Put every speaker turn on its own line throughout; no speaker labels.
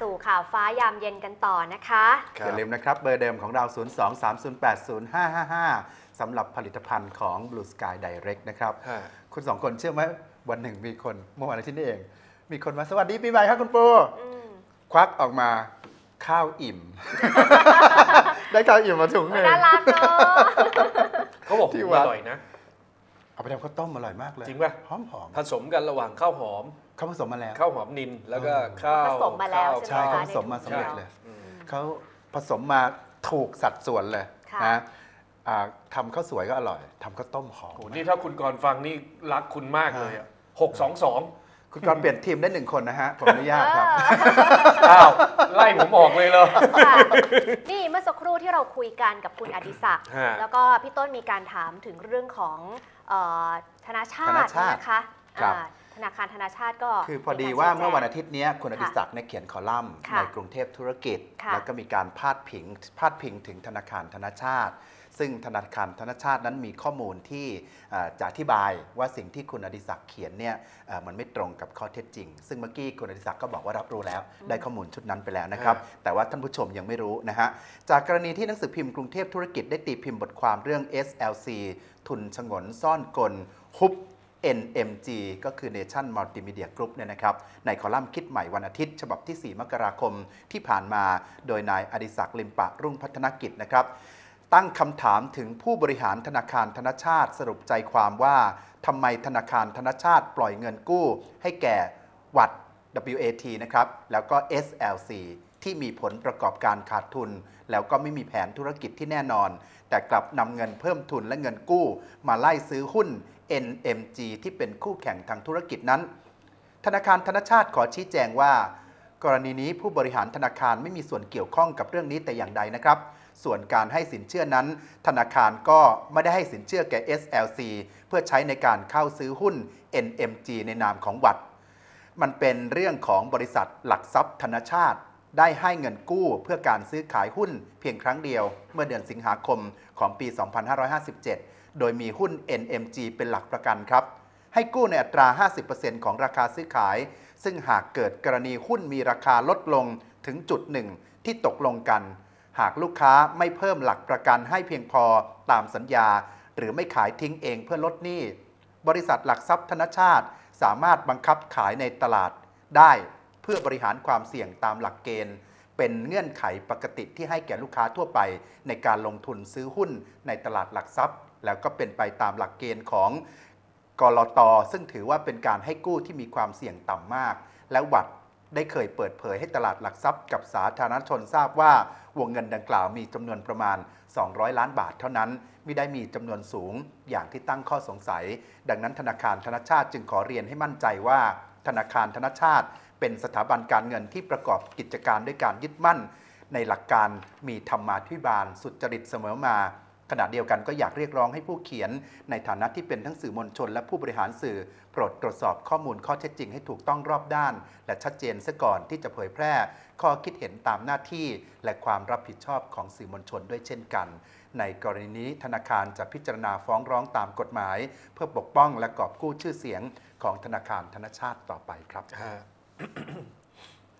สู่ข่าวฟ้ายามเย็นกันต่อนะคะ
อย่าลืมนะครับ เบอร์เดิมของเรา 023080555 สำหรับผลิตภัณฑ์ของ Blue Sky Direct นะครับ
ฮะ
คุณสองคนเชื่อไหมวันหนึ่งมีคนเมื่อวานอาทิตย์นี้เอง มีคนมาสวัสดีปีใหม่ครับคุณปู
อืม
ควักออกมาข้าวอิ่ม ได้ข้าวอิ่มมาถุงหนึ่ง
น่ารักเนาะ
เขาบอก
ที่
ที่
วั
อ
ด
ร่อยนะ
เอาไปทำข้าวต้มอร่อยมากเลย
จริงป่ะ
หอมหอม
ผสมกันระหว่างข้าวหอม
ๆ เขาผสมมาแล้ว
ข้าวหอมนินแล้วก็
อ๋อ
ข้าว
ผสมมาแล้ว
ข้
ใช่
ใช่
ไหม
เขา
คะ
ผสมมา
ใน
สำเร็จ
ถุง
เลย
อืม
เขาผสมมาถูกสัดส่วนเลย
ค่ะ
นะอ่าทำข้าวสวยก็อร่อยทำข้าวต้มหอม
โอ้โหนี่ถ้าคุณกรณ์ฟังนี่รักคุณมากเลยอะหกสองสอง
คุณกรณ์เปลี่ยนทีมได้หนึ่งคนนะฮะ ผมอนุญาตครับ
อ้าวไล่ผมออกเลยเหรอ
ค่ะนี่เมื่อสักครู่ที่เราคุยกันกับคุณอดิศักดิ์
ฮะ
แล้วก็พี่ต้นมีการถามถึงเรื่องของเอ่อธนาชา
ธนา
ติ
ชาติ
นะคะ
ครับ
อ่า ธนาคารธนาชาติก็
คือพอดี
กร
ว่า
ชี้แจง
เมื่อวันอาทิตย์เนี้ยคุณอดิศักดิ์เนี่ยเขียนคอลัมน์
ค่ะ
ในกรุงเทพธุรกิจ
ค่ะ
แล้วก็มีการพาดพิงพาดพิงถึงธนาคารธนาชาติ ซึ่งธนาคารธนาชาตินั้นมีข้อมูลที่เอ่อจะอธิบายว่าสิ่งที่คุณอดิศักดิ์เขียนเนี่ยเอ่อมันไม่ตรงกับข้อเท็จจริง ซึ่งเมื่อกี้คุณอดิศักดิ์ก็บอกว่ารับรู้แล้ว ได้ข้อมูลชุดนั้นไปแล้วนะครับ แต่ว่าท่านผู้ชมยังไม่รู้นะฮะจากกรณีที่หนังสือพิมพ์กรุงเทพธุรกิจได้ตีพิมพ์บทความเรื่อง SLC ทุนชงนซ่อนกลฮุบ NMG ก็คือ Nation Multimedia Group เนี่ยนะครับ ในคอลัมน์คิดใหม่วันอาทิตย์ ฉบับที่ 4 มกราคมที่ผ่านมา โดยนายอดิศักดิ์ลิมปะรุ่งพัฒนกิจนะครับ ตั้งคำถามถึงผู้บริหารธนาคารธนชาติสรุปใจความว่าทำไมธนาคารธนชาติปล่อยเงินกู้ ให้แก่วัด WAT นะครับ แล้วก็ SLC ที่มีผลประกอบการขาดทุน แล้วก็ไม่มีแผนธุรกิจที่แน่นอน แต่กลับนำเงินเพิ่มทุนและเงินกู้ มาไล่ซื้อหุ้น NMG ที่เป็นคู่แข่งทางธุรกิจนั้น ธนาคารธนชาติขอชี้แจงว่า กรณีนี้ผู้บริหารธนาคารไม่มีส่วนเกี่ยวข้องกับเรื่องนี้แต่อย่างใดนะครับ ส่วนการให้สินเชื่อนั้น ธนาคารก็ไม่ได้ให้สินเชื่อแก่ SLC เพื่อใช้ในการเข้าซื้อหุ้น NMG ในนามของวัด มันเป็นเรื่องของบริษัทหลักทรัพย์ธนชาติได้ให้เงินกู้เพื่อการซื้อขายหุ้นเพียงครั้งเดียว เมื่อเดือนสิงหาคมของปี 2557 โดยมีหุ้น NMG เป็นหลักประกันครับ ให้กู้ในอัตรา 50%ของราคาซื้อขาย ซึ่งหากเกิดกรณีหุ้นมีราคาลดลงถึงจุดหนึ่งที่ตกลงกัน หากลูกค้าไม่เพิ่มหลักประกันให้เพียงพอตามสัญญา หรือไม่ขายทิ้งเองเพื่อลดหนี้ บริษัทหลักทรัพย์ธนชาติ สามารถบังคับขายในตลาดได้เพื่อบริหารความเสี่ยงตามหลักเกณฑ์เป็นเงื่อนไขปกติที่ให้แก่ลูกค้าทั่วไปในการลงทุนซื้อหุ้นในตลาดหลักทรัพย์ แล้วก็เป็นไปตามหลักเกณฑ์ของกรตซึ่งถือว่าเป็นการให้กู้ที่มีความเสี่ยงต่ำมาก และวัดได้เคยเปิดเผยให้ตลาดหลักทรัพย์กับสาธารณชนทราบว่าวงเงินดังกล่าวมีจำนวนประมาณ 200 ล้านบาทเท่านั้นไม่ได้มีจำนวนสูงอย่างที่ตั้งข้อสงสัย ดังนั้นธนาคารธนชาติจึงขอเรียนให้มั่นใจว่า ธนาคารธนชาติ เป็นสถาบันการเงินที่ประกอบกิจการด้วยการยึดมั่น ในหลักการมีธรรมาธิบาลสุจริตเสมอมา ขณะเดียวกันก็อยากเรียกร้องให้ผู้เขียน ในฐานะที่เป็นทั้งสื่อมวลชน และผู้บริหารสื่อโปรดตรวจสอบข้อมูลข้อเท็จจริงให้ถูกต้องรอบด้าน และชัดเจนซะก่อนที่จะเผยแพร่ ข้อคิดเห็นตามหน้าที่ และความรับผิดชอบของสื่อมวลชนด้วยเช่นกัน ในกรณีนี้ธนาคารจะพิจารณาฟ้องร้องตามกฎหมาย เพื่อปกป้องและกอบกู้ชื่อเสียงของธนาคารธนชาติต่อไปครับ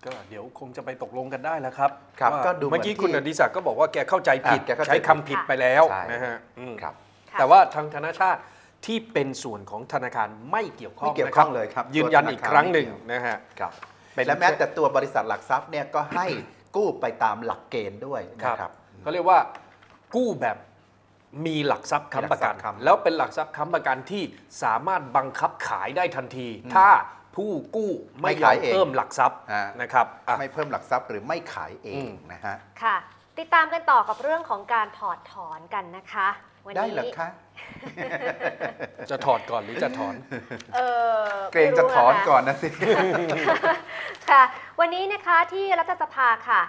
ก็เดี๋ยวคงจะไปตกลงกันได้แล้วครับ
ครับ
ว่า
ก็ดูเหมือน
เมื่อกี้
ที่
คุณอดิศักดิ์ก็บอกว่าแกเข้าใจผิด
อะแกเข้าใจ
ใช้คำผิดไปแล้ว
ใช่
นะฮะอืม
ครับ
ค่ะ
แต่ว่าทางธนาชาติที่เป็นส่วนของธนาคารไม่เกี่ยวข้อง
ไม่เกี่ยวข้อง
นะ
เลยครับ
ยืนยัน
ตัวธนาคาร
อีกครั้งหนึ่ง
ไม่เกี่ยว
นะฮะ
ครับ
เป็น
และแม้แต่ตัวบริษัทหลักทรัพย์เนี่ยก็ให้ กู้ไปตามหลักเกณฑ์ด้วยนะครับ
เขาเรียกว่ากู้แบบมีหลักทรัพย์ค้ำประกัน
มีหลักทรัพย์ค้ำ
แล้วเป็นหลักทรัพย์ค้ำประกันที่สามารถบังคับขายได้ทันที
อืม
ถ้า ผู้กู้ไม่
ไม่
ยอ
ขาย
ม
เอง
เพิ่มหลักทรัพย์
อ่าน
นะครับอะ
ไม่เพิ่มหลักทรัพย์หรือไม่ขายเอ
อื
ง
ม
นะฮะ
ค่ะ ติดตามกันต่อกับเรื่องของการถอดถอนกันนะคะวัน
ได้
นี้
เหรอคะ
จะถอดก่อนหรือจะถอน
เออ
เกรงจะถอนก่อนนะสิ
ค่ะ วันนี้นะคะที่รัฐสภาค่ะ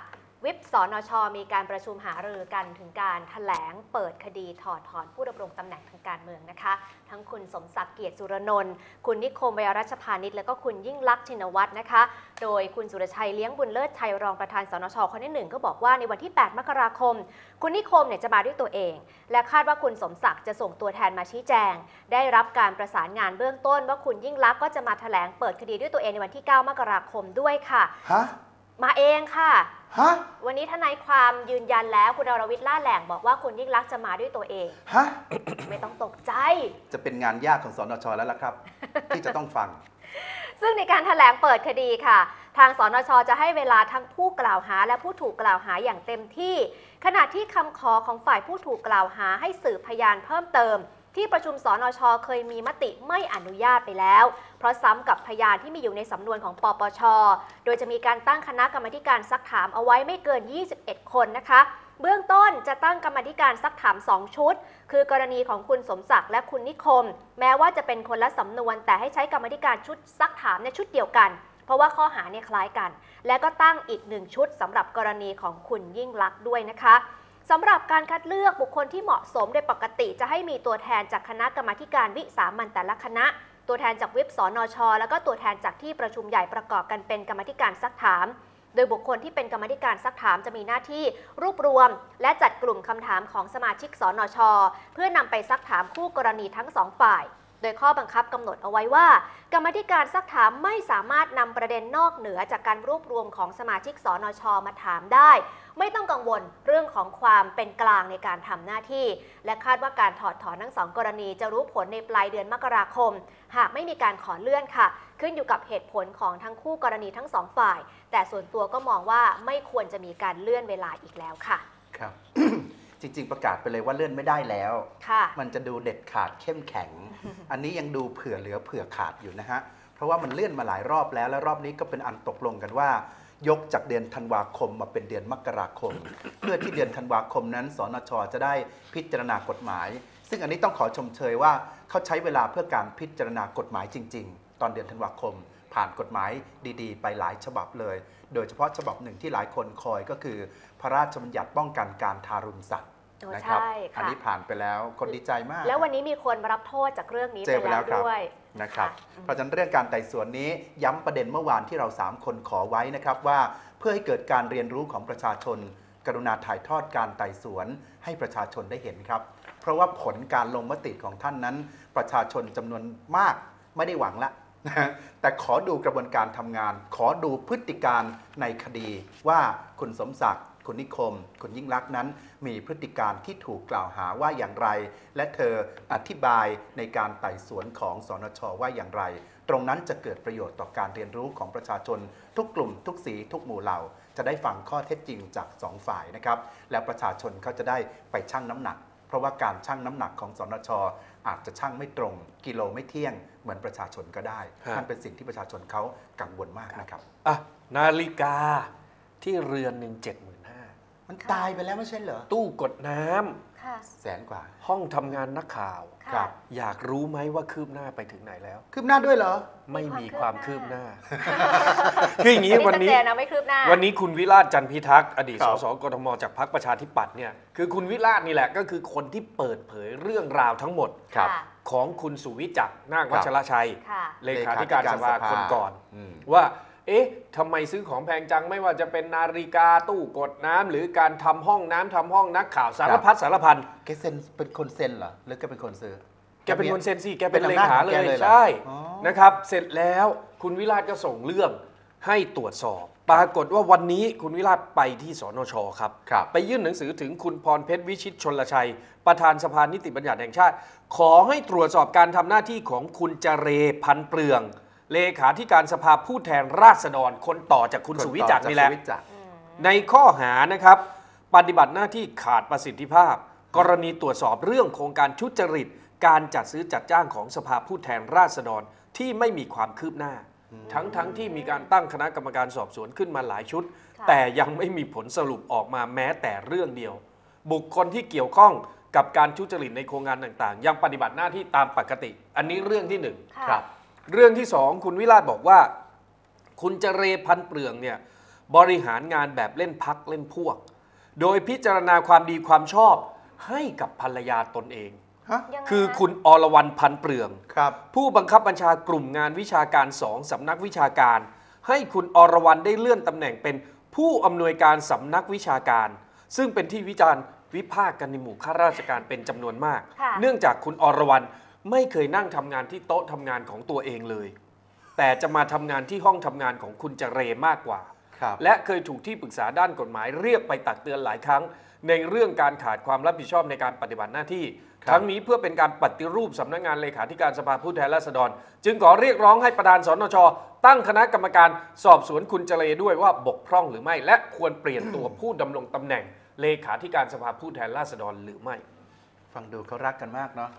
วิปสนช มีการประชุมหารือกันถึงการถแถลงเปิดคดีถอดถอนผู้ดำรงตำแหน่งทางการเมืองนะคะ ทั้งคุณสมศักดิ์เกียรติสุรนนท์คุณนิคมวยรัชพานิชและก็คุณยิ่งลักษณ์ชินวัตรนะคะ โดยคุณสุรชัยเลี้ยงบุญเลิศชัยรองประธานสนชคนที่หนึ่งก็บอกว่าในวันที่ 8 มกราคม คุณนิคมเนี่ยจะมาด้วยตัวเอง และคาดว่าคุณสมศักดิ์จะส่งตัวแทนมาชี้แจง ได้รับการประสานงานเบื้องต้น ว่าคุณยิ่งลักษณ์ก็จะมาแถลงเปิดคดีด้วยตัวเองในวันที่ 9 มกราคมด้วยค่ะ
ฮะ
อมาเองค่ะ
ฮะ
วันนี้ทนายความยืนยันแล้วคุณอรวิทย์ล่าแหล่งบอกว่าคุณยิ่งรักษณ์จะมาด้วยตัวเอง
ฮะ
ไม่ต้องตกใจ
จะเป็นงานยากของสนชแล้วล่ะครับ ที่จะต้องฟัง
ซึ่งในการถแถลงเปิดคดีค่ะ ทางสนชจะให้เวลาทั้งผู้กล่าวหาและผู้ถูกกล่าวหาอย่างเต็มที่ ขณะที่คำขอของฝ่ายผู้ถูกกล่าวหาให้สืบพยานเพิ่มเติม ที่ประชุมสนชเคยมีมติไม่อนุญาตไปแล้ว เพราะซ้ำกับพยานที่มีอยู่ในสำนวนของปปช โดยจะมีการตั้งคณะกรรมการซักถามเอาไว้ไม่เกิน 21 คนนะคะเบื้องต้นจะตั้งกรรมธิการซักถาม 2 ชุด คือกรณีของคุณสมศักดิ์และคุณนิคม แม้ว่าจะเป็นคนละสำนวน แต่ให้ใช้กรรมธิการชุดซักถามในชุดเดียวกัน เพราะว่าข้อหาเนี่ยคล้ายกัน และก็ตั้งอีกหนึ่งชุดสำหรับกรณีของคุณยิ่งลักษณ์ด้วยนะคะ สำหรับการคัดเลือกบุคคลที่เหมาะสมโดยปกติจะให้มีตัวแทนจากคณะกรรมาการวิสามันแต่ละคณะ ตัวแทนจากเว็บสอนอชแล้วก็ตัวแทนจากที่ประชุมใหญ่ประกอบกันเป็นกรรมธิการซักถาม โดยบุคคลที่เป็นกรรมธิการซักถามจะมีหน้าที่รวบรวม และจัดกลุ่มคำถามของสมาชิกสอนอชเพื่อนำไปซักถามคู่กรณีทั้งสองฝ่าย โดยข้อบังคับกำหนดเอาไว้ว่า กรรมธิการซักถามไม่สามารถนำประเด็นนอกเหนือจากการรวบรวมของสมาชิกสนชมาถามได้ ไม่ต้องกังวลเรื่องของความเป็นกลางในการทำหน้าที่ และคาดว่าการถอดถอนทั้งสองกรณีจะรู้ผลในปลายเดือนมกราคม หากไม่มีการขอเลื่อนค่ะ ขึ้นอยู่กับเหตุผลของทั้งคู่กรณีทั้งสองฝ่าย แต่ส่วนตัวก็มองว่าไม่ควรจะมีการเลื่อนเวลาอีกแล้วค่ะ
ครับ จริง ๆ ประกาศไปเลยว่าเลื่อนไม่ได้แล้ว
ค่ะ
มันจะดูเด็ดขาดเข้มแข็ง อันนี้ยังดูเผื่อเหลือเผื่อขาดอยู่นะฮะ เพราะว่ามันเลื่อนมาหลายรอบแล้ว และรอบนี้ก็เป็นอันตกลงกันว่า ยกจากเดือนธันวาคมมาเป็นเดือนมกราคม เพื่อที่เดือนธันวาคมนั้น สนชจะได้พิจารณากฎหมาย ซึ่งอันนี้ต้องขอชมเชยว่าเขาใช้เวลาเพื่อการพิจารณากฎหมายจริง ๆ ตอนเดือนธันวาคม ผ่านกฎหมายดีๆ ไปหลายฉบับเลย โดยเฉพาะฉบับหนึ่งที่หลายคนคอยก็คือ พระราชบัญญัติป้องกันการทารุณสัตว์
โอ้
นะครับ
ใช่ค่ะ
อันนี้ผ่านไปแล้วคนดีใจมาก
แล้ววันนี้มีคนมารับโทษจากเรื่องนี้
เจ
ไป
อไป
แล้
แล้ววครับ
ด้วย
นะครับ
ค่ะ
เพราะฉะนั้นเรื่องการไต่สวนนี้ย้ำประเด็นเมื่อวานที่เรา 3 คนขอไว้นะครับว่าเพื่อให้เกิดการเรียนรู้ของประชาชน กรุณาถ่ายทอดการไต่สวนให้ประชาชนได้เห็นครับ เพราะว่าผลการลงมติของท่านนั้น ประชาชนจำนวนมากไม่ได้หวังละนะฮะแต่ขอดูกระบวนการทำงาน ขอดูพฤติการในคดีว่าคุณสมศักดิ์ คุณนิคม คุณยิ่งลักษณ์นั้น มีพฤติการที่ถูกกล่าวหาว่าอย่างไร และเธออธิบายในการไต่สวนของสนชว่าอย่างไร ตรงนั้นจะเกิดประโยชน์ต่อการเรียนรู้ของประชาชน ทุกกลุ่มทุกสีทุกหมู่เหล่า จะได้ฟังข้อเท็จจริงจากสองฝ่ายนะครับแล้วประชาชนเขาจะได้ไปชั่งน้ำหนักเพราะว่าการชั่งน้ำหนักของสนชอาจจะชั่งไม่ตรง กิโลไม่เที่ยง เหมือนประชาชนก็ได้
ฮะ
นั่นเป็นสิ่งที่ประชาชนเขากังวลมากนะครับ
อะนาฬิกาที่เรือนหนึ่งเจ็ดห มื่นห้า
มันตายไปแล้วไม่ใช่เหรอ
ตู้กดน้ำ
ค่ะ
แสนกว่า
ห้องทำงานนักข่าว
ครั
ค่ะ
บ
อยากรู้ไหมว่าคืบหน้าไปถึงไหนแล้ว
คืบหน้าด้วยเหรอ
ไม่มีความคืบหน้า
คื
คืออย่างนี้วันนี้
ชัดเจนนะไม่คืบหน้า
วันนี้คุณวิราชจันทร์พิทักษ์อดีต
ครั
ส
บ
สกทมจากพรรคประชาธิปัตย์เนี่ยคือคุณวิราชนี่แหละก็คือคนที่เปิดเผยเรื่องราวทั้งหมด
ครับ
ค่ะ
ของคุณสุวิจักรนาควัชรชัย
ค่ะ
เลขาธิการสภาคนก่อน
อืม
ว่า เอ๊ะทำไมซื้อของแพงจังไม่ว่าจะเป็นนาฬิกาตู้กดน้ำหรือการทำห้องน้ำทำห้องนักข่าวสารพัดสารพัน
แกเซ็นเป็นคนเซ็นเหรอ หรือแกเป็นคนซื้อ
แกเป็นคนเซ็นซี่แกเป็น
เป็น
เล
อำนาจ
ขา
ของ
เล
แก
ย
เลยเหรอ
ใช่
อ๋อ
นะครับ เสร็จแล้วคุณวิราชก็ส่งเรื่องให้ตรวจสอบ ปรากฏว่าวันนี้คุณวิราชไปที่สนชครับ
ครับ
ไปยื่นหนังสือถึงคุณพรเพชรวิชิตชนลชัย ประธานสภานิติบัญญัติแห่งชาติ ขอให้ตรวจสอบการทำหน้าที่ของคุณเจเรพันเปลือง เลขาธิการสภาผู้แทนราษฎรคนต่อจากคุณสุวิจักรนี่แหละ
สุวิจักร
ในข้อหานะครับ ปฏิบัติหน้าที่ขาดประสิทธิภาพ กรณีตรวจสอบเรื่องโครงการทุจริต การจัดซื้อจัดจ้างของสภาผู้แทนราษฎรที่ไม่มีความคืบหน้า ทั้งทั้งที่มีการตั้งคณะกรรมการสอบสวนขึ้นมาหลายชุด
ค่ะ
แต่ยังไม่มีผลสรุปออกมาแม้แต่เรื่องเดียว บุคคลที่เกี่ยวข้องกับการทุจริตในโครงงานต่างๆ ยังปฏิบัติหน้าที่ตามปกติ อันนี้เรื่องที่หนึ่ง
ค่ะ
ครับ
เรื่องที่สองคุณวิราชบอกว่า คุณเจเรพันเปลืองเนี่ยบริหารงานแบบเล่นพักเล่นพวก โดยพิจารณาความดีความชอบให้กับภรรยาตนเอง
ฮะ
ยังไง
คือ
นะ
คุณอรวรรณพันเปลือง
ครับ
ผู้บังคับบัญชากลุ่มงานวิชาการสองสำนักวิชาการ ให้คุณอรวรรณได้เลื่อนตำแหน่งเป็นผู้อำนวยการสำนักวิชาการ ซึ่งเป็นที่วิจารณ์วิพากษ์กันในหมู่ข้าราชการเป็นจำนวนมาก
ค่ะ
เนื่องจากคุณอรวรรณ ไม่เคยนั่งทำงานที่โต๊ะทำงานของตัวเองเลย แต่จะมาทำงานที่ห้องทำงานของคุณเจเรมากกว่า
ครับ
และเคยถูกที่ปรึกษาด้านกฎหมายเรียกไปตักเตือนหลายครั้ง ในเรื่องการขาดความรับผิดชอบในการปฏิบัติหน้าที่
ครับ
ทั้งนี้เพื่อเป็นการปฏิรูปสำนักงานเลขาธิการสภาผู้แทนราษฎร จึงขอเรียกร้องให้ประธานสนช ตั้งคณะกรรมการสอบสวนคุณเจเลด้วยว่าบกพร่องหรือไม่ และควรเปลี่ยนตัวผู้ดำรงตำแหน่ง เลขาธิการสภาผู้แทนราษฎรหรือไม่
ฟังดูเขารักกันมากเนาะ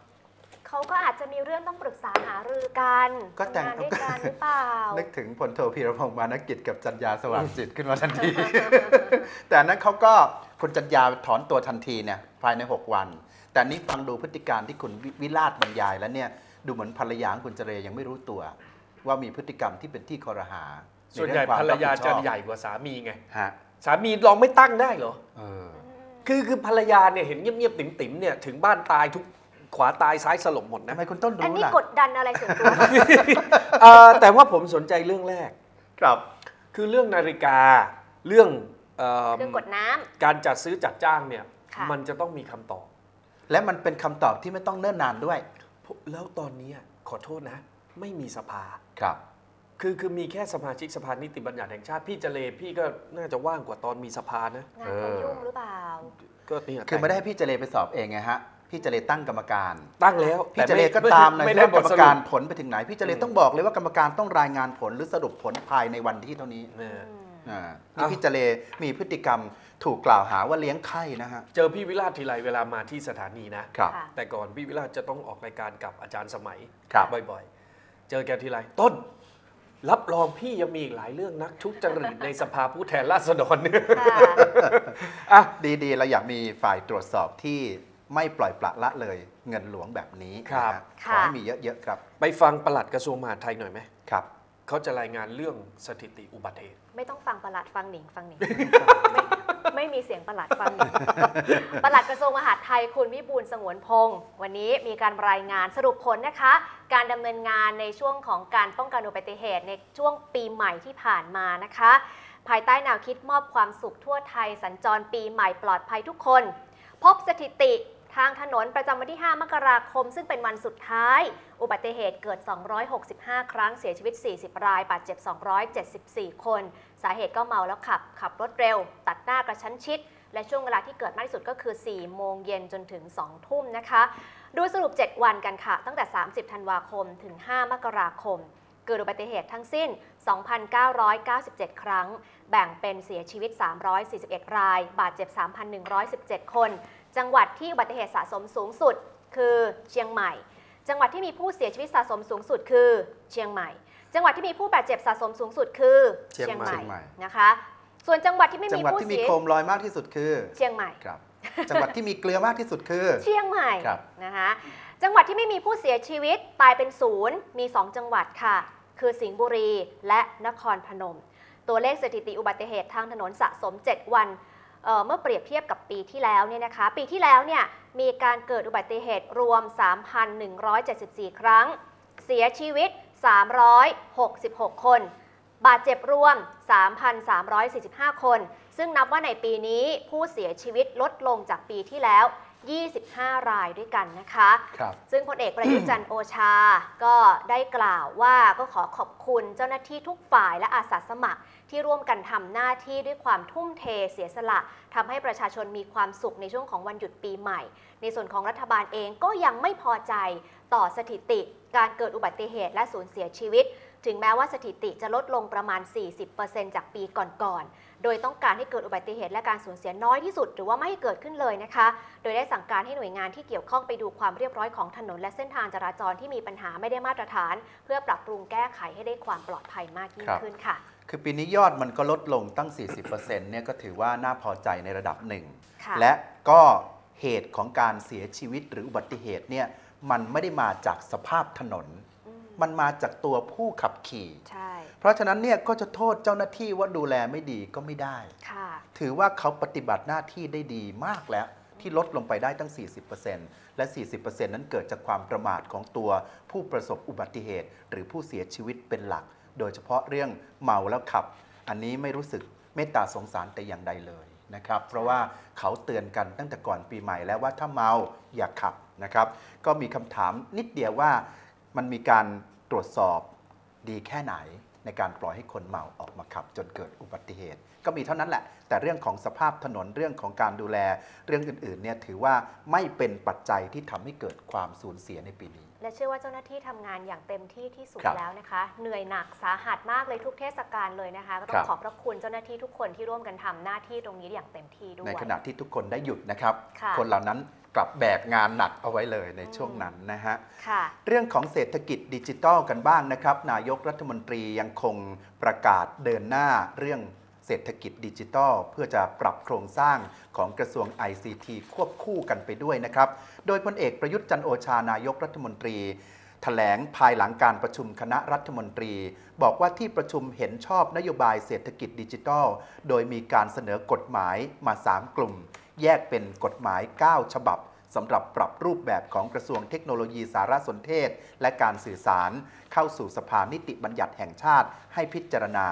เขาก็อาจจะมีเรื่องต้องปรึกษาหารือกัน
ก็แต่ง
ทำงานด้วยกันหรือเปล่า
นึกถึงพลโทพีรพงษ์มานกิจกับจัญญาสว่างจิตขึ้นมาทันที แต่อันนั้นเขาก็คุณจัญญาถอนตัวทันทีเนี่ยภายใน 6 วัน แต่อันนี้ฟังดูพฤติการที่คุณวิวิราชบรรยายแล้วเนี่ยดูเหมือนภรรยาของคุณเจเรยังไม่รู้ตัว ว่ามีพฤติกรรมที่เป็นที่คอรหา
ส่วนใหญ่
เองควม
ภรรยา
บผิดช
จะ
อบ
ใหญ่กว่าสามีไง
ฮะ
สามีลองไม่ตั้งได้เหรอ
เออ
คือคือภรรยาเนี่ยเห็นเงียบๆติ๋มๆเนี่ยถึงบ้านตายทุก ขวาตายซ้ายสลบหมด
ทำ
นะ
ไมคุณต้น
อัน
รู้
นี้
ล่ะ
กดดันอะไรส่วนตัว
เอ่อแต่ว่าผมสนใจเรื่องแรก
ครับ
คือเรื่องนาฬิกาเรื่องเอ่อ
เรื่องกดน้ำ
การจัดซื้อจัดจ้างเนี่ย
ค่ะ
มันจะต้องมีคำตอบ
และมันเป็นคำตอบที่ไม่ต้องเนิ่นนานด้วย
แล้วตอนนี้ขอโทษนะ ไม่มีสภา
ครับ
คือคือมีแค่สมาชิกสภานิติบัญญัติแห่งชาติพี่เจเลพี่ก็น่าจะว่างกว่าตอนมีสภานะ
งานเขายุ่งหรือเปล่า
ก็เนี่ย
คือไม่ได้ให้พี่เจเลไปสอบเองไงฮะ พี่เจเลตั้งกรรมการ
ตั้งแล้ว
พี่เจเลก็ตามใน
ไม่
เรื่
ได้
อง
บ
กร
ท
รม
สรุ
การ
ป
ผลไปถึงไหน พี่เจเล
อืม
ต้องบอกเลยว่ากรรมการต้องรายงานผลหรือสรุปผลภายในวันที่เท่านี้
เนี่ย
อ่า
อะ
นี่พี่เจเลมีพฤติกรรมถูกกล่าวหาว่าเลี้ยงไข้นะฮะ
เจอพี่วิราชทีไรเวลามาที่สถานีนะ
ครับ
ค่ะ
แต่ก่อนพี่วิราชจะต้องออกรายการกับอาจารย์สมัย
ครับ
บ่อยๆ เจอแกทีไรต้น รับรองพี่ยังมีอีกหลายเรื่องนักทุจริตในสภาผู้แทนราษฎรเนี่ย
ค่ะ
อะ
ดีๆ เราอยากมีฝ่ายตรวจสอบที่ ไม่ปล่อยปละละเลยเงินหลวงแบบนี้
ครับ
นะฮะข
ค่ะ
อให้มีเยอะๆครับ
ไปฟังประหลัดกระทรวงมหาดไทยหน่อยไหม
ครับ
เขาจะรายงานเรื่องสถิติอุบัติเหตุ
ไม่ต้องฟังประหลัดฟังหนิงฟังหนิงไม่ไม่มีเสียงประหลัดฟังหนิงประหลัดกระทรวงมหาดไทยคุณวิบูลย์สงวนพงศ์วันนี้มีการรายงานสรุปผลนะคะ การดำเนินงานในช่วงของการป้องกันอุบัติเหตุในช่วงปีใหม่ที่ผ่านมานะคะ ภายใต้แนวคิดมอบความสุขทั่วไทยสัญจรปีใหม่ปลอดภัยทุกคน พบสถิติ ทางถนนประจำวันที่ 5 มกราคม ซึ่งเป็นวันสุดท้าย อุบัติเหตุเกิด 265 ครั้งเสียชีวิต 40 ราย บาดเจ็บ 274 คน สาเหตุก็เมาแล้วขับ ขับรถเร็ว ตัดหน้ากระชั้นชิด และช่วงเวลาที่เกิดมากที่สุดก็คือ 4 โมงเย็นจนถึง 2 ทุ่มนะคะ ดูสรุป 7 วันกันค่ะ ตั้งแต่ 30 ธันวาคมถึง 5 มกราคมเกิดอุบัติเหตุทั้งสิ้น 2,997 ครั้ง แบ่งเป็นเสียชีวิต 341 ราย บาดเจ็บ 3,117 คน จังหวัดที่อุบัติเหตุสะสมสูงสุดคือเชียงใหม่ จังหวัดที่มีผู้เสียชีวิตสะสมสูงสุดคือเชียงใหม่ จังหวัดที่มีผู้บาดเจ็บสะสมสูงสุดคือ
เชียงใหม่
นะคะ ส่วนจังหวัดที่ไม่
จัง
มี
หวัด
ผู้
ที่มี
เสีย
โคมลอยมากที่สุดคือ
เชียงใหม่
ครับจังหวัดที่มีเกลือมากที่สุดคือ
เชียงใหม่
ครับ
นะคะจังหวัดที่ไม่มีผู้เสียชีวิตตายเป็นศูนย์มี 2 จังหวัดค่ะ คือสิงห์บุรีและนครพนม ตัวเลขสถิติอุบัติเหตุทางถนนสะสม 7 วัน เมื่อเปรียบเทียบกับปีที่แล้วเนี่ยนะคะ ปีที่แล้วเนี่ยมีการเกิดอุบัติเหตุรวม 3,174 ครั้ง เสียชีวิต 366 คน บาดเจ็บรวม 3,345 คน ซึ่งนับว่าในปีนี้ผู้เสียชีวิตลดลงจากปีที่แล้ว 25 รายด้วยกันนะคะ
ครับ
ซึ่งพลเอกประยุทธ์จันทร์โอชา ก็ได้กล่าวว่าก็ขอขอบคุณเจ้าหน้าที่ทุกฝ่ายและอาสาสมัคร ที่ร่วมกันทำหน้าที่ด้วยความทุ่มเทเสียสละทำให้ประชาชนมีความสุขในช่วงของวันหยุดปีใหม่ ในส่วนของรัฐบาลเองก็ยังไม่พอใจต่อสถิติการเกิดอุบัติเหตุและสูญเสียชีวิต ถึงแม้ว่าสถิติจะลดลงประมาณ 40%จากปีก่อนๆ โดยต้องการให้เกิดอุบัติเหตุและการสูญเสียน้อยที่สุด หรือว่าไม่ให้เกิดขึ้นเลยนะคะ โดยได้สั่งการให้หน่วยงานที่เกี่ยวข้องไปดูความเรียบร้อยของถนนและเส้นทางจราจรที่มีปัญหาไม่ได้มาตรฐาน เพื่อปรับปรุงแก้ไขให้ได้ความปลอดภัยมากยิ่ง
ครับ
ขึ้นค่ะ
คือปีนี้ยอดมันก็ลดลงตั้ง 40%เนี่ยก็ถือว่าน่าพอใจในระดับหนึ่ง
ค่ะ
และก็เหตุของการเสียชีวิตหรืออุบัติเหตุเนี่ยมันไม่ได้มาจากสภาพถนน
อืม
มันมาจากตัวผู้ขับขี่
ใช่
เพราะฉะนั้นเนี่ยก็จะโทษเจ้าหน้าที่ว่าดูแลไม่ดีก็ไม่ได้
ค่ะ
ถือว่าเขาปฏิบัติหน้าที่ได้ดีมากแล้วที่ลดลงไปได้ตั้ง 40%และ 40%นั้นเกิดจากความประมาทของตัวผู้ประสบอุบัติเหตุ หรือผู้เสียชีวิตเป็นหลัก โดยเฉพาะเรื่องเมาแล้วขับ อันนี้ไม่รู้สึกเมตตาสงสารแต่อย่างใดเลยนะครับ เพราะว่าเขาเตือนกันตั้งแต่ก่อนปีใหม่แล้วว่าถ้าเมาอย่าขับนะครับ ก็มีคำถามนิดเดียวว่ามันมีการตรวจสอบดีแค่ไหน ในการปล่อยให้คนเมาออกมาขับ จนเกิดอุบัติเหตุ ก็มีเท่านั้นแหละ แต่เรื่องของสภาพถนนเรื่องของการดูแลเรื่องอื่นๆเนี่ยถือว่าไม่เป็นปัจจัยที่ทำให้เกิดความสูญเสียในปีนี้
และเชื่อว่าเจ้าหน้าที่ทำงานอย่างเต็มที่ที่สุด
ครับ
แล้วนะคะ เหนื่อยหนักสาหัสมากเลยทุกเทศกาลเลยนะคะก็ต้อ
ครั
ง
บ
ขอบพระคุณเจ้าหน้าที่ทุกคนที่ร่วมกันทำหน้าที่ตรงนี้อย่างเต็มที่ด้วย
ในขณะที่ทุกคนได้หยุดนะครับ
ค่ะ
คนเหล่านั้น กลับแบกงานหนักเอาไว้เลยในช่วงนั้นนะฮะ
ค่ะ
เรื่องของเศรษฐกิจดิจิทัลกันบ้างนะครับ นายกรัฐมนตรียังคงประกาศเดินหน้าเรื่องเศรษฐกิจดิจิทัล เพื่อจะปรับโครงสร้างของกระทรวง ICT ควบคู่กันไปด้วยนะครับ โดยพลเอกประยุทธ์จันทร์โอชานายกรัฐมนตรีแถลงภายหลังการประชุมคณะรัฐมนตรี บอกว่าที่ประชุมเห็นชอบนโยบายเศรษฐกิจดิจิทัล โดยมีการเสนอกฎหมายมา 3 กลุ่ม แยกเป็นกฎหมาย 9 ฉบับสำหรับปรับรูปแบบของกระทรวงเทคโนโลยีสารสนเทศ และการสื่อสาร เข้าสู่สภานิติบัญญัติแห่งชาติให้พิจารณา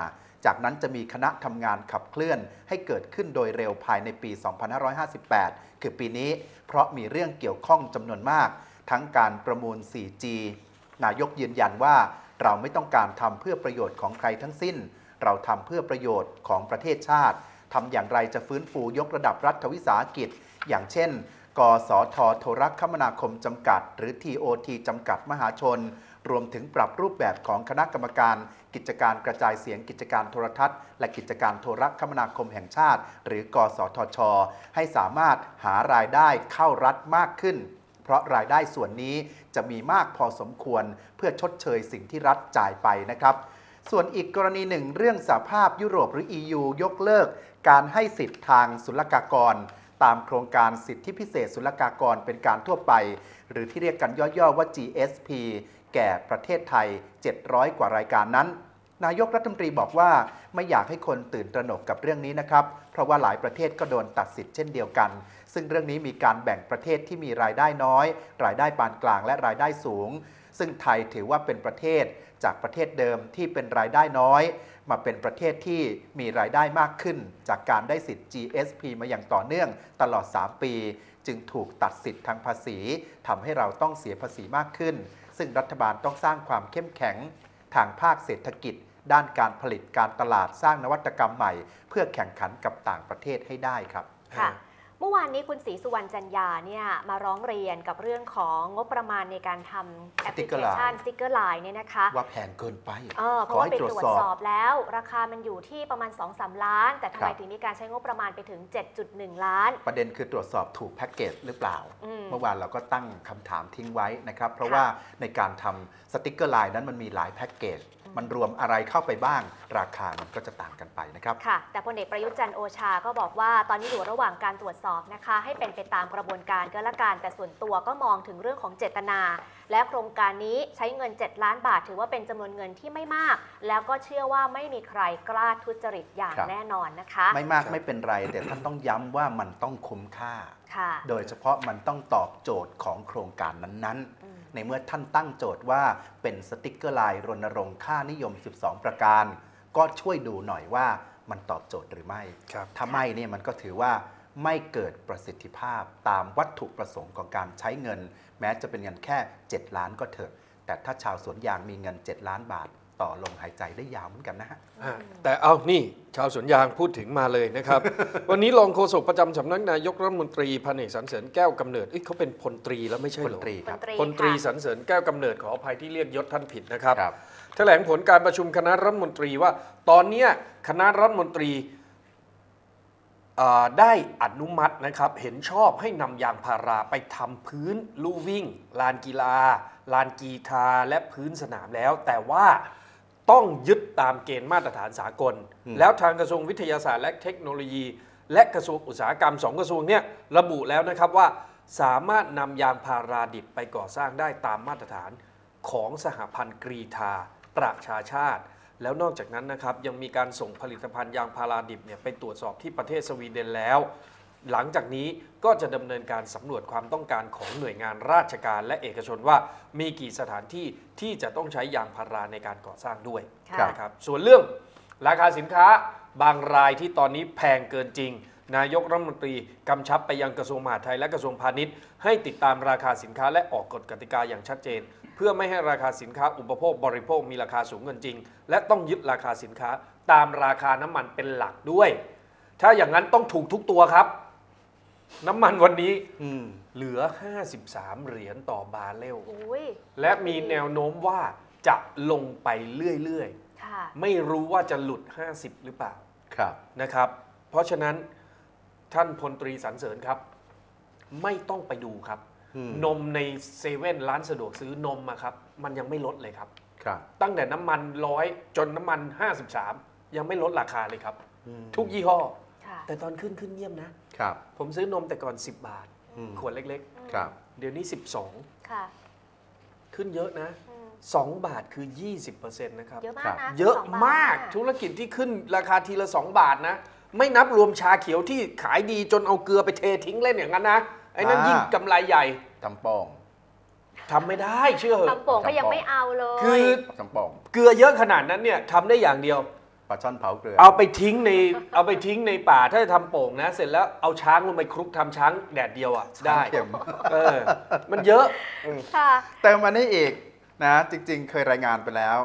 จากนั้นจะมีคณะทำงานขับเคลื่อนให้เกิดขึ้นโดยเร็วภายในปี 2558 คือปีนี้ เพราะมีเรื่องเกี่ยวข้องจำนวนมาก ทั้งการประมูล 4G นายกยืนยันว่าเราไม่ต้องการทำเพื่อประโยชน์ของใครทั้งสิ้น เราทำเพื่อประโยชน์ของประเทศชาติ ทำอย่างไรจะฟื้นฟูยกระดับรัฐวิสาหกิจ อย่างเช่น กสทโทรคมนาคมจำกัด หรือ TOT จำกัดมหาชน รวมถึงปรับรูปแบบของคณะกรรมการ กิจการกระจายเสียงกิจการโทรทัศน์ และกิจการโทรคมนาคมแห่งชาติ หรือ กสทช ให้สามารถหารายได้เข้ารัฐมากขึ้นเพราะรายได้ส่วนนี้จะมีมากพอสมควรเพื่อชดเชยสิ่งที่รัฐจ่ายไปนะครับ ส่วนอีกกรณีหนึ่งเรื่องสหภาพยุโรปหรือ EU ยกเลิก การให้สิทธิ์ทางศุลกากร ตามโครงการสิทธิพิเศษศุลกากรเป็นการทั่วไป หรือที่เรียกกันย่อๆว่า GSP แก่ประเทศไทย 700 กว่ารายการนั้น นายกรัฐมนตรีบอกว่าไม่อยากให้คนตื่นตระหนกกับเรื่องนี้นะครับ เพราะว่าหลายประเทศก็โดนตัดสิทธิ์เช่นเดียวกัน ซึ่งเรื่องนี้มีการแบ่งประเทศที่มีรายได้น้อย รายได้ปานกลางและรายได้สูง ซึ่งไทยถือว่าเป็นประเทศ จากประเทศเดิมที่เป็นรายได้น้อย มาเป็นประเทศที่มีรายได้มากขึ้น จากการได้สิทธิ์ GSP มาอย่างต่อเนื่องตลอด 3 ปี จึงถูกตัดสิทธิ์ทางภาษีทำให้เราต้องเสียภาษีมากขึ้น ซึ่งรัฐบาลต้องสร้างความเข้มแข็ง ทางภาคเศรษฐกิจ ด้านการผลิตการตลาดสร้างนวัตกรรมใหม่ เพื่อแข่งขันกับต่างประเทศให้ได้ครับ
ค่ะ เมื่อวานนี้คุณศรีสุวรรณจันยาเนี่ยมาร้องเรียนกับเรื่องของงบประมาณในการทำแอปพลิเคชัน
Sticker Line
สติกเกอร์ไลน์เนี่ยนะคะ
ว่าแพงเกินไป
เออเพ
ข
ราะ
อ
ว่า
ให้
ไป
ตรว
ต
จ
รวจ
สอบ
สอบแล้ว ราคามันอยู่ที่ประมาณ 2-3 ล้าน แต่ทำไม
ครับ
ถึงมีการใช้งบประมาณไปถึง 7.1 ล้าน
ประเด็นคือตรวจสอบถูกแพ็กเกจหรือเปล่า
อืม
เมื่อวานเราก็ตั้งคำถามทิ้งไว้นะครับ เพราะ
ค่ะ
ว่าในการทำสติกเกอร์ไลน์นั้นมันมีหลายแพ็กเกจ มันรวมอะไรเข้าไปบ้าง ราคามันก็จะต่างกันไปนะครับ
ค่ะ แต่พลเอกประยุทธ์จันทร์โอชาก็บอกว่าตอนนี้อยู่ระหว่างการตรวจสอบนะคะ ให้เป็นไปตามกระบวนการก็แล้วกันแต่ส่วนตัวก็มองถึงเรื่องของเจตนา และโครงการนี้ใช้เงิน 7 ล้านบาท ถือว่าเป็นจำนวนเงินที่ไม่มาก แล้วก็เชื่อว่าไม่มีใครกล้าทุจริตอย่าง
ครับ
แน่นอนนะคะ
ไม่มากไม่เป็นไรแต่ท่านต้องย้ำว่ามันต้องคุ้มค่า
ค่ะ
โดยเฉพาะมันต้องตอบโจทย์ของโครงการนั้น
อืม
ๆ ในเมื่อท่านตั้งโจทย์ว่าเป็นสติกเกอร์ไลน์รณรงค์ค่านิยม 12 ประการ ก็ช่วยดูหน่อยว่ามันตอบโจทย์หรือไม่
ครับ
ถ้าไม่เนี่ยมันก็ถือว่าไม่เกิดประสิทธิภาพตามวัตถุประสงค์ของการใช้เงิน แม้จะเป็นเงินแค่ 7 ล้านก็เถอะ แต่ถ้าชาวสวนยางมีเงิน 7 ล้านบาท ต่อลมหายใจได้ยาวเหมือนกันนะฮะ
อ่าแต่เอานี่ชาวสวนยางพูดถึงมาเลยนะครับ วันนี้รองโฆษกประจำสำนักนายกรัฐมนตรีพันเอกสันเสริญแก้วกำเนิดเอ้ยเขาเป็นพลตรีแล้วไม่ใช่
พ
เห
ล
รอ
ตรี
พ
ค
ล
รับ
ตรี
พลตรี
ค่ะ
สันเสริญแก้วกำเนิดขออภัยที่เรียกยศท่านผิดนะครับ
ครับ
แถลงผลการประชุมคณะรัฐมนตรีว่า ตอนเนี้ยคณะรัฐมนตรีเอ่อได้อนุมัตินะครับ เห็นชอบให้นำยางพาราไปทำพื้นลู่วิ่ง ลานกีฬา ลานกีฬาและพื้นสนามแล้ว แต่ว่า ต้องยึดตามเกณฑ์มาตรฐานสากล
อืม
แล้วทางกระทรวงวิทยาศาสตร์และเทคโนโลยี และกระทรวงอุตสาหกรรมสองกระทรวงเนี่ยระบุแล้วนะครับว่าสามารถนำยางพาราดิบไปก่อสร้างได้ตามมาตรฐานของสหพันธ์กรีธาประชาชาติ แล้วนอกจากนั้นนะครับยังมีการส่งผลิตภัณฑ์ยางพาราดิบเนี่ยไปตรวจสอบที่ประเทศสวีเดนแล้ว หลังจากนี้ก็จะดำเนินการสำรวจความต้องการของหน่วยงานราชการและเอกชนว่ามีกี่สถานที่ที่จะต้องใช้ยางพาราในการก่อสร้างด้วย
ค่ะ
นะครับส่วนเรื่องราคาสินค้าบางรายที่ตอนนี้แพงเกินจริง นายกรัฐมนตรีกำชับไปยังกระทรวงมหาดไทยและกระทรวงพาณิชย์ ให้ติดตามราคาสินค้าและออกกฎกติกาอย่างชัดเจน เพื่อไม่ให้ราคาสินค้าอุปโภคบริโภคมีราคาสูงเกินจริง และต้องยึดราคาสินค้าตามราคาน้ำมันเป็นหลักด้วย ถ้าอย่างนั้นต้องถูกทุกตัวครับ น้ำมันวันนี้
อืม
เหลือ 53 เหรียญต่อบาร์เรล
อุ้ย
และมีแนวโน้มว่าจะลงไปเรื่อย
ค่ะ
ๆไม่รู้ว่าจะหลุด 50 หรือเปล่า
ครับ
นะครับ เพราะฉะนั้นท่านพลตรีสรรเสริญครับ ไม่ต้องไปดูครับ
อืม
นมในเซเว่นร้านสะดวกซื้อนมอะครับ มันยังไม่ลดเลยครับ
ครับ
ตั้งแต่น้ำมันร้อยจนน้ำมัน 53 ยังไม่ลดราคาเลยครับ
อืม
ทุกยี่ห้อ
ค่ะ
แต่ตอนขึ้นขึ้นเงียบนะ
ครับ
ผมซื้อนมแต่ก่อน 10 บาท
อืม
ขวดเล็ก
ครับ
ๆ เดี๋ยวนี้
ค่ะ
12 ขึ้นเยอะนะ
อืม
2 บาทคือ 20%นะครับ
เยอะมาก
ครับ
นะ
เยอะ
สงบท
มาก
น่ะ
ธุรกิจที่ขึ้นราคาทีละ 2 บาทนะ ไม่นับรวมชาเขียวที่ขายดีจนเอาเกลือไปเททิ้งเล่นอย่างนั้นนะไอ้นั่น
อ่ายิ่
ยิ่งกำไรใหญ่
ทำโป่ง
ทำไม่ได้เชื่อเห
ทำ
อะ
โป่งก็ยังไม่เอาเลย
คือ
ทำโป่ง
เกลือเยอะขนาดนั้นเนี่ยทำได้อย่างเดียว
ปลาช่อนเผาเกลือ
เอาไปทิ้งในเอาไปทิ้งในป่าถ้าจะทำโป่งนะ เสร็จแล้วเอาช้างลงไปคลุกทำช้างแดดเดียวอะได้
เข็ม
เออมันเยอะ
ค่ะ
เติมมานี่อีกนะจริงๆ เคยรายงานไปแล้ว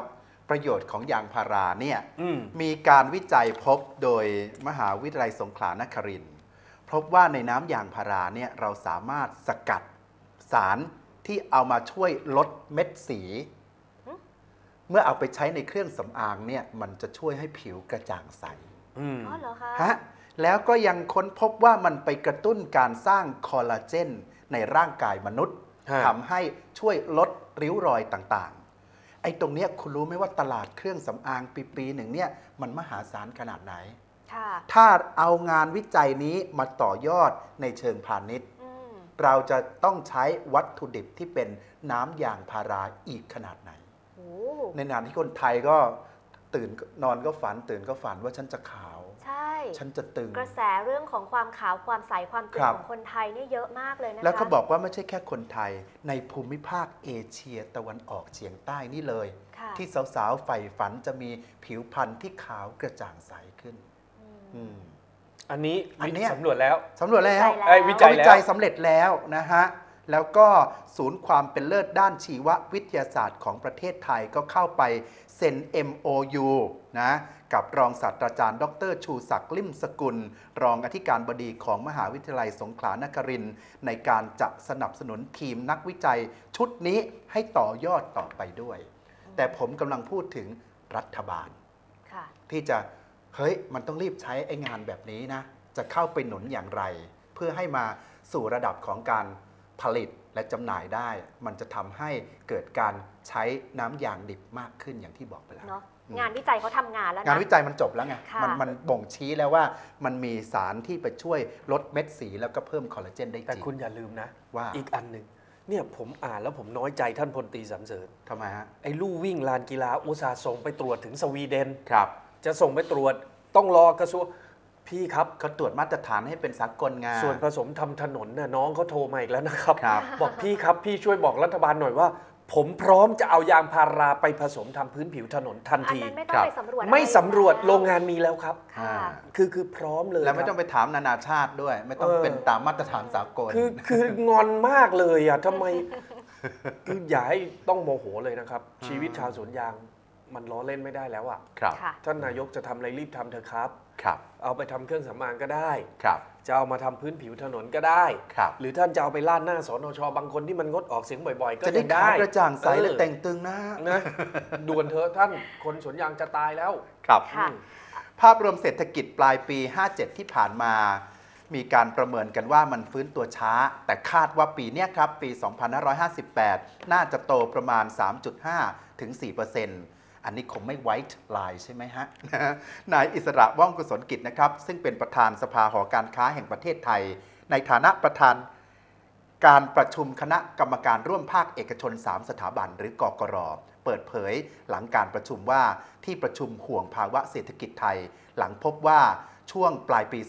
ประโยชน์ของยางพาราเนี่ย
อืม
มีการวิจัยพบโดยมหาวิทยาลัยสงขลานครินทร์พบว่าในน้ำยางพาราเนี่ยเราสามารถสกัดสารที่เอามาช่วยลดเม็ดสี เมื่อเอาไปใช้ในเครื่องสำอางเนี่ยมันจะช่วยให้ผิวกระจ่างใส
อืม
อ๋อเหรอคะ
ฮะแล้วก็ยังค้นพบว่ามันไปกระตุ้นการสร้างคอลลาเจนในร่างกายมนุษย์
ฮะ
ทำให้ช่วยลดริ้วรอยต่างๆ ไอ้ตรงเนี้ยคุณรู้ไหมว่าตลาดเครื่องสำอางปีปีๆหนึ่งเนี่ยมันมหาศาลขนาดไหน
ค่ะ
ถ้าเอางานวิจัยนี้มาต่อยอดในเชิงพาณิชย์
อืม
เราจะต้องใช้วัตถุดิบที่เป็นน้ำยางพาราอีกขนาดไหน
โอ้
ในนานที่คนไทยก็ตื่นนอนก็ฝันตื่นก็ฝันว่าฉันจะขาว
ใช่
ฉันจะตึง
กระแสเรื่องของความขาวความใสความตึง
ครับ
ของคนไทยเนี่ยเยอะมากเลยนะคะ
แล้วเขาบอกว่าไม่ใช่แค่คนไทยในภูมิภาคเอเชียตะวันออกเฉียงใต้นี่เลย
ค่ะ
ที่สาวๆใฝ่ฝันจะมีผิวพรรณที่ขาวกระจ่างใสขึ้น
อืม
อืม
อันนี้
อันเนี้ย
สำรวจแล้ว
สำรวจแล้ว
วิจัยแล้ว
เอ้ยวิจั
ก็
ย
วิ
แล้ว
จัยสำเร็จแล้วนะฮะ แล้วก็ศูนย์ความเป็นเลิศด้านชีววิทยาศาสตร์ของประเทศไทยก็เข้าไปเซ็น MOU นะกับรองศาสตราจารย์ ดร ชูศักดิ์ลิมสกุล รองอธิการบดีของมหาวิทยาลัยสงขลานครินทร์ในการจะสนับสนุนทีมนักวิจัยชุดนี้ให้ต่อยอดต่อไปด้วย แต่ผมกำลังพูดถึงรัฐบาล
ค่ะ
ที่จะเฮ้ยมันต้องรีบใช้ไอ้งานแบบนี้นะ จะเข้าไปหนุนอย่างไร เพื่อให้มาสู่ระดับของการ ผลิตและจำหน่ายได้ มันจะทำให้เกิดการใช้น้ำยางดิบมากขึ้นอย่างที่บอกไปแล้ว
เนาะ
อืม
งานวิจัยเขาทำงานแล้วนะ
งานวิจัยมันจบแล้วไง
ค่ะ
มันมันบ่งชี้แล้วว่ามันมีสารที่ไปช่วยลดเม็ดสีแล้วก็เพิ่มคอลลาเจนได้จ
แต่
ริง
คุณอย่าลืมนะ
ว่า
อีกอันหนึ่งเนี่ยผมอ่านแล้วผมน้อยใจท่านพลตรีสรรเสริญ
ทำไมฮะ
ไอ้ลู่วิ่งลานกีฬาอุตสาห์ส่งไปตรวจถึงสวีเดน
ครับ
จะส่งไปตรวจต้องรอกระทรวง พี่ครับ
เขาตรวจมาตรฐานให้เป็นสากลงาน
ส่วนผสมทำถนนน่ะน้องเขาโทรมาอีกแล้วนะครับ
ครับ
บอกพี่ครับพี่ช่วยบอกรัฐบาลหน่อยว่า ผมพร้อมจะเอายางพาราไปผสมทำพื้นผิวถนนทัน
อัน
ที
นั้นไม่ต้อง
ครับ
ไปสำรวจ
ไม่สำรวจ
อะไร
โรงงานมีแล้วครับ
ค่ะ
คือคือพร้อมเลย
แล้วไม่
ครับ
ต้องไปถามนานาชาติด้วย ไม่ต้อง
เออ
เป็นตามมาตรฐานสากล
คือคืองอนมากเลยอะทำไมคืออย่าให้ต้องโมโหเลยนะครับ ชีวิตชาวสวนยาง มันล้อเล่นไม่ได้แล้วอะ
ครับ
ค่ะ
ท่านนายกจะทำอะไรรีบทำเถอะครับ
ครับ
เอาไปทำเครื่องสำอางก็ได้
ครับ
จะเอามาทำพื้นผิวถนนก็ได้
ครับ
หรือท่านจะเอาไปลาดหน้าสนชบางคนที่มันงดออกเสียงบ่อยๆ ก็
จะได้
ยัง
ขาว
ได้
กระจ่างใสและ
เออ
แต่งตึงนะฮะ
นะด่วนเถอะท่านคนสวนยางจะตายแล้ว
ครับ
ค่ะ
ภาพรวมเศรษฐกิจปลายปี 57 ที่ผ่านมา มีการประเมินกันว่ามันฟื้นตัวช้า แต่คาดว่าปีเนี้ยครับ ปี 2558 น่าจะโตประมาณ 3.5 ถึง4%อัน อันนี้คงไม่ไวท์ลน์ใช่ไหมฮะนายอิสระว่องกุศลกิจนะครับ ซึ่งเป็นประธานสภาหอการค้าแห่งประเทศไทย ในฐานะประธานการประชุมคณะกรรมการร่วมภาคเอกชน 3 สถาบัน หรือกกร เปิดเผยหลังการประชุมว่าที่ประชุมห่วงภาวะเศรษฐกิจไทย หลังพบว่าช่วงปลายปี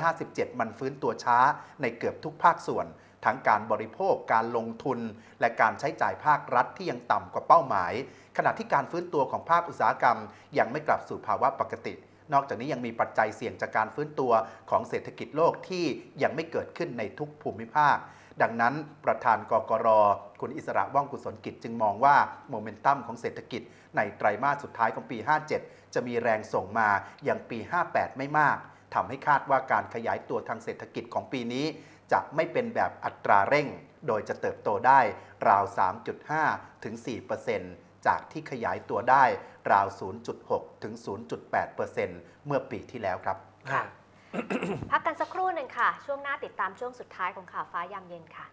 2557 มันฟื้นตัวช้าในเกือบทุกภาคส่วน ทั้งการบริโภค การลงทุน และการใช้จ่ายภาครัฐที่ยังต่ำกว่าเป้าหมาย ขณะที่การฟื้นตัวของภาคอุตสาหกรรม ยังไม่กลับสู่ภาวะปกติ นอกจากนี้ยังมีปัจจัยเสี่ยงจากการฟื้นตัวของเศรษฐกิจโลกที่ยังไม่เกิดขึ้นในทุกภูมิภาค ดังนั้นประธานกกรคุณอิสระว่องกุศลกิจจึงมองว่าโมเมนตัมของเศรษฐกิจในไตรมาสสุดท้ายของปี 57 จะมีแรงส่งมาอย่างปี 58 ไม่มากทำให้คาดว่าการขยายตัวทางเศรษฐกิจของปีนี้ จะไม่เป็นแบบอัตราเร่ง โดยจะเติบโตได้ราว 3.5 ถึง 4% จากที่ขยายตัวได้ราว 0.6 ถึง 0.8%เมื่อปีที่แล้วครับ
ค่ะพักกันสักครู่หนึ่งค่ะ ช่วงหน้าติดตามช่วงสุดท้ายของข่าวฟ้ายามเย็นค่ะ